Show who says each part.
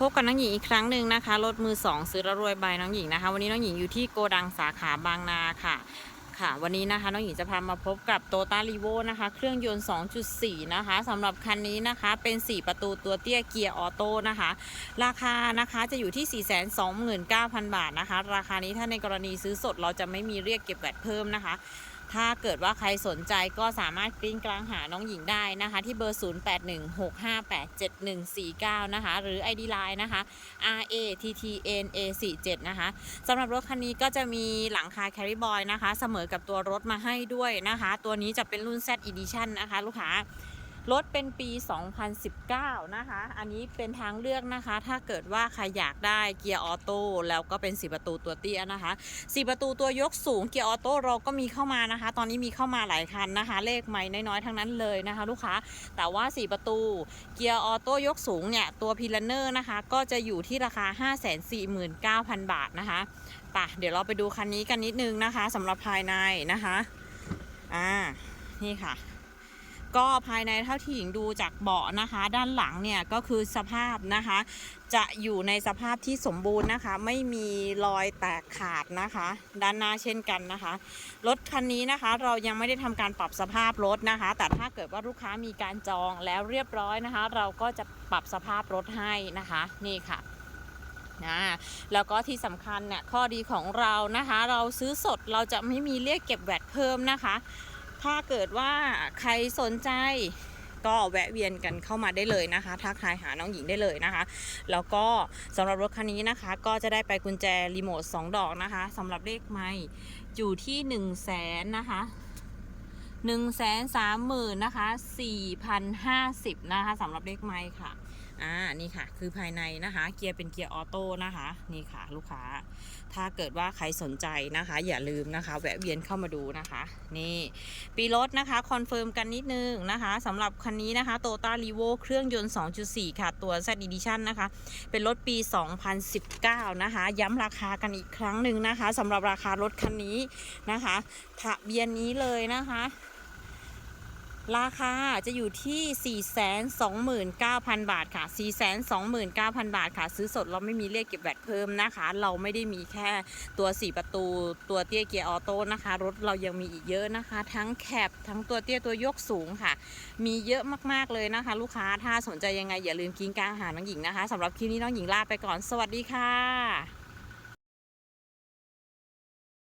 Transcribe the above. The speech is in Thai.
Speaker 1: พบกับน้องหญิงอีกครั้งหนึ่งนะคะรถมือสองซื้อแล้วรวยใบน้องหญิงนะคะ วันนี้น้องหญิงอยู่ที่โกดังสาขาบางนาค่ะค่ะ วันนี้นะคะน้องหญิงจะพามาพบกับโตต้ารีโวนะคะ เครื่องยนต์ 2.4 นะคะสำหรับคันนี้นะคะเป็น 4 ประตูตัวเตี้ยเกียร์ออโต้นะคะ ราคานะคะจะอยู่ที่ 429,000 บาทนะคะ ราคานี้ถ้าในกรณีซื้อสดเราจะไม่มีเรียกเก็บแวตเพิ่มนะคะ ถ้าเกิดว่าใครสนใจก็สามารถกริ้งกลางหาน้องหญิงได้นะคะ ที่เบอร์ 0816587149 นะคะ หรือ ID Line นะคะ R A T T N A 47นะคะสำหรับรถคันนี้ก็จะมีหลังคาแคริบอยนะคะ เสมอกับตัวรถมาให้ด้วยนะคะ ตัวนี้จะเป็นรุ่น Z Edition นะคะ ลูกค้า รถเป็นปี 2019 นะคะ อันนี้เป็นทางเลือกนะคะ ถ้าเกิดว่าใครอยากได้เกียร์ออโต้แล้วก็เป็น4ประตูตัวเตี้ยนะคะ4ประตูตัวยกสูงเกียร์ออโต้เราก็มีเข้ามานะคะ ตอนนี้มีเข้ามาหลายคันนะคะ เลขไม่น้อยๆทั้งนั้นเลยนะคะ ลูกค้า แต่ว่า4ประตูเกียร์ออโต้ยกสูงเนี่ยตัวพิลเนอร์นะคะ ก็จะอยู่ที่ราคา 549,000 บาทนะคะป่ะเดี๋ยวเราไปดูคันนี้กันนิดนึงนะคะสำหรับภายในนะคะ อ่า นี่ค่ะ ก็ภายในเท่าที่หญิงดูจากเบาะนะคะ ด้านหลังเนี่ยก็คือสภาพนะคะ จะอยู่ในสภาพที่สมบูรณ์นะคะ ไม่มีรอยแตกขาดนะคะ ด้านหน้าเช่นกันนะคะ รถคันนี้นะคะ เรายังไม่ได้ทำการปรับสภาพรถนะคะ แต่ถ้าเกิดว่าลูกค้ามีการจองแล้วเรียบร้อยนะคะ เราก็จะปรับสภาพรถให้นะคะนี่ค่ะนะแล้วก็ที่สำคัญเนี่ยข้อดีของเรานะคะ เราซื้อสดเราจะไม่มีเรียกเก็บแวตเพิ่มนะคะ ถ้าเกิดว่าใครสนใจก็แวะเวียนกันเข้ามาได้เลยนะคะทักทายหาน้องหญิงได้เลยนะคะ แล้วก็สำหรับรถคันนี้นะคะ ก็จะได้ไปกุญแจรีโมท2ดอกนะคะสำหรับเลขไม่อยู่ที่1 0 0 0 0แสนนะคะ1นึ่งแสนสามหมื่นนะคะ4,050นะคะสำหรับเลขไม่ค่ะ อ่านี่ค่ะ คือภายในนะคะ เกียร์เป็นเกียร์ออโต้นะคะ นี่ค่ะ ลูกค้า ถ้าเกิดว่าใครสนใจนะคะ อย่าลืมนะคะ แวะเวียนเข้ามาดูนะคะ นี่ ปีรถนะคะ คอนเฟิร์มกันนิดนึงนะคะสำหรับคันนี้นะคะโตต้ารีโวเครื่องยนต์ 2.4 ค่ะ ตัว Z Edition นะคะ เป็นรถปี 2019 นะคะ ย้ำราคากันอีกครั้งหนึ่งนะคะสำหรับราคารถคันนี้นะคะทะเบียนนี้เลยนะคะ ราคาจะอยู่ที่ 429,000 บาทค่ะ 429,000 บาทค่ะ ซื้อสดเราไม่มีเรียกเก็บแวตเพิ่มนะคะ เราไม่ได้มีแค่ตัว 4 ประตู ตัวเตี้ยเกียร์ออโต้นะคะ รถเรายังมีอีกเยอะนะคะ ทั้งแคปทั้งตัวเตี้ยตัวยกสูงค่ะ มีเยอะมากๆเลยนะคะ ลูกค้าถ้าสนใจยังไงอย่าลืมกิ้งกลางหาน้องหญิงนะคะสำหรับคลิปนี้น้องหญิงลาไปก่อน สวัสดีค่ะ